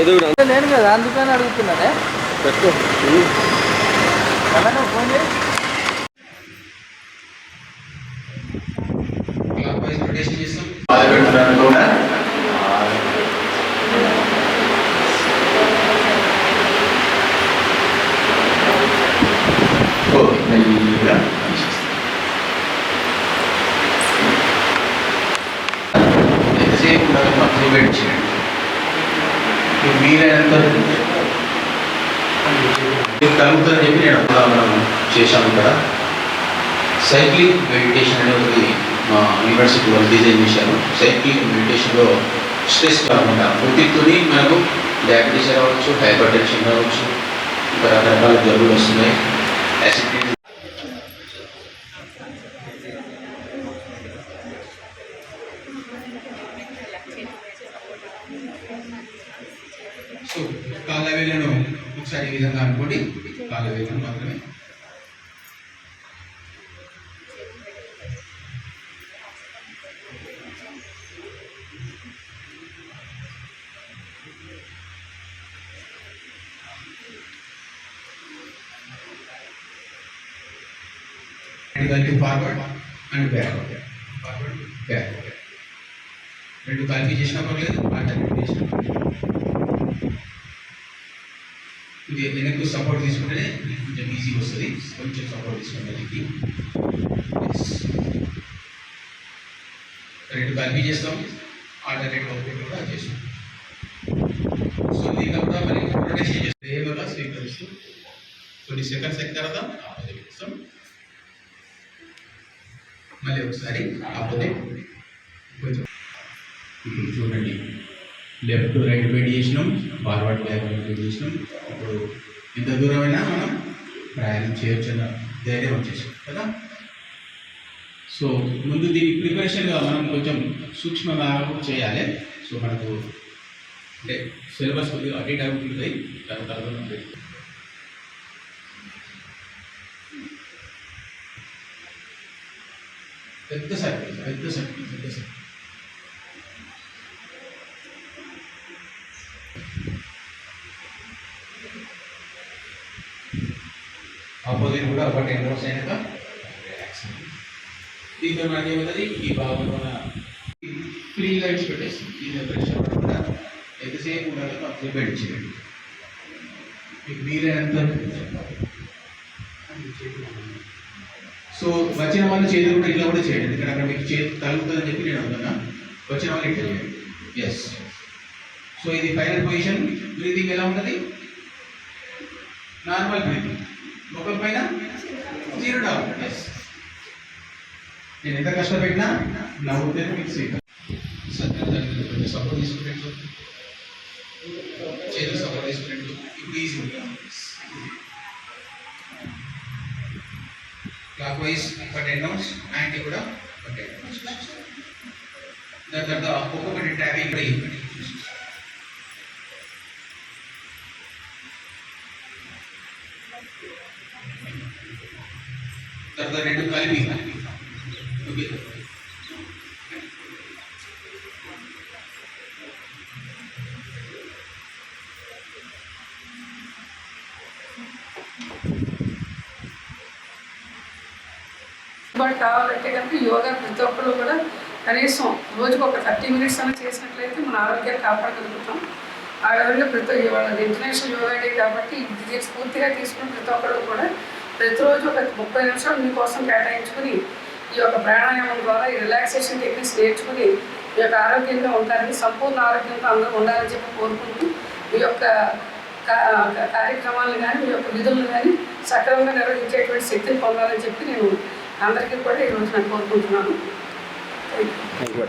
ఏదో లేను కదా అందుకని అడుగుతున్నానే. పెట్టు. ఫోన్ క్లాక్ వైజ్ రొటేషన్ చేస్తాం మొదలుపెడుతున్నాను కూడా ఓకే మెల్లిగా ఎంతసేపు ఉండాలి అబ్జర్వేట్ చేయండి వీలైనంత కలుగుతుందని చెప్పి నేను అప్పుడు మనం చేశాము ఇక్కడ. సైక్లింగ్ మెడిటేషన్ అనేది మా యూనివర్సిటీ వాళ్ళు డిజైన్ చేశారు. సైక్లింగ్ మెడిటేషన్లో స్ట్రెస్ కాకుండా ఒత్తిడితోని మనకు డయాబెటీస్ రావచ్చు హైపర్ టెన్షన్ రావచ్చు ఇంకా రకరకాల జబ్బులు వస్తున్నాయి. యాసిడిటీ ఒకసారి ఈ విధంగా అనుకోండి కాళ్ళ వేలను మాత్రమే. రెండు కలిపి forward and back forward back రెండు కలిపి చేసినా పర్లేదు ఆల్టర్నేట్ చేసినా పర్లేదు. ఇది వెనక్కు సపోర్ట్ తీసుకుంటేనే కొంచెం ఈజీ వస్తుంది. కొంచెం సపోర్ట్ తీసుకుంటే దీనికి. రెండు కలిపి చేస్తాం. ఆల్టర్నేట్ ఒకటి కూడా చేస్తాం. సో దీని కూడా మరి రొటేషన్ చేస్తాం. వేగంగా స్వీకరిస్తూ కొన్ని సెకండ్స్ ఎక్కిన తర్వాత ఆపోజిట్ ఇస్తాం మళ్ళీ ఒకసారి ఆపోజిట్ కొంచెం. ఇప్పుడు చూడండి. లెఫ్ట్ రైట్ బెండ్ చేసినాం ఫార్వర్డ్ బ్యాక్ బెండ్ చేసినాం ఇప్పుడు ఎంత దూరమైనా మనం ప్రయాణం చేయొచ్చు అన్న ధైర్యం వచ్చేసాం కదా? సో ముందు దీనికి ప్రిపరేషన్గా మనం కొంచెం సూక్ష్మంగా చేయాలి. సో మనకు అంటే సిలబస్ కొద్దిగా అటు ఇటు అవుతుంటాయి దాని తర్వాత ఉంటుంది. పెద్ద సర్కిల్ పెద్ద సర్కిల్ పెద్ద సర్కిల్ అపోజిట్ కూడా ఒక టెన్ మినిట్స్ అయినాక దీంతో నాకేమవుతుంది ఈ భాగం మన ఫ్రీ లైట్స్ పెట్టేసి దీని ప్రెషర్ కూడా ఎంతసేపు ఉండాలో అబ్జర్వేట్ చేయండి మీకు మీరే వీలైనంత సో వచ్చిన వాళ్ళు చేతులు కూడా ఇట్లా కూడా చేయండి. ఎందుకంటే అక్కడ మీకు చేతి తగ్గుతుందని చెప్పి నేను అనుకున్నా వచ్చిన వాళ్ళు ఇట్లా చేయండి. ఎస్ సో ఇది ఫైనల్ పొజిషన్ బ్రీతింగ్ ఎలా ఉంటుంది? నార్మల్ బ్రీతింగ్ ముఖం పైన జీరో డౌన్ ఎస్ నేను ఎంత కష్టపెట్టినా నవ్వుతే మీకు సీట్. కొంచెం సపోర్ట్ తీసుకున్నట్టు చేతులు సపోర్ట్ తీసుకున్నట్టు ఇప్పుడు ఈజీ క్లాక్ వైజ్ ఒక టెన్ రౌండ్స్ యాంటీ కూడా ఒక టెన్ రౌండ్స్ దాని తర్వాత ఒక్కొక్కటి ట్యాపింగ్ కూడా ఇవ్వండి తర్వాత రెండు కలిపి. ఓకే. కావాలంటే కనుక యోగా ప్రతి ఒక్కరు కూడా కనీసం రోజుకు ఒక థర్టీ మినిట్స్ అన్న చేసినట్లయితే మన ఆరోగ్యాన్ని కాపాడగలుగుతాం. ఆ విధంగా ప్రతి ఇవాళ ఇంటర్నేషనల్ యోగా డే కాబట్టి ఇది స్ఫూర్తిగా తీసుకుని ప్రతి ఒక్కరు కూడా ప్రతిరోజు ఒక ముప్పై నిమిషాలు మీకోసం కేటాయించుకుని ఈ యొక్క ప్రాణాయామం ద్వారా ఈ రిలాక్సేషన్ టెక్నిక్స్ నేర్చుకుని మీ యొక్క ఆరోగ్యంగా ఉంటారని సంపూర్ణ ఆరోగ్యంతో అందరూ ఉండాలని చెప్పి కోరుకుంటూ మీ యొక్క కార్యక్రమాలను కానీ మీ యొక్క విధులను కానీ సక్రమంగా నిర్వహించేటువంటి శక్తిని పొందాలని చెప్పి నేను అందరికీ కూడా ఈరోజు నేను కోరుకుంటున్నాను. Thank you thank you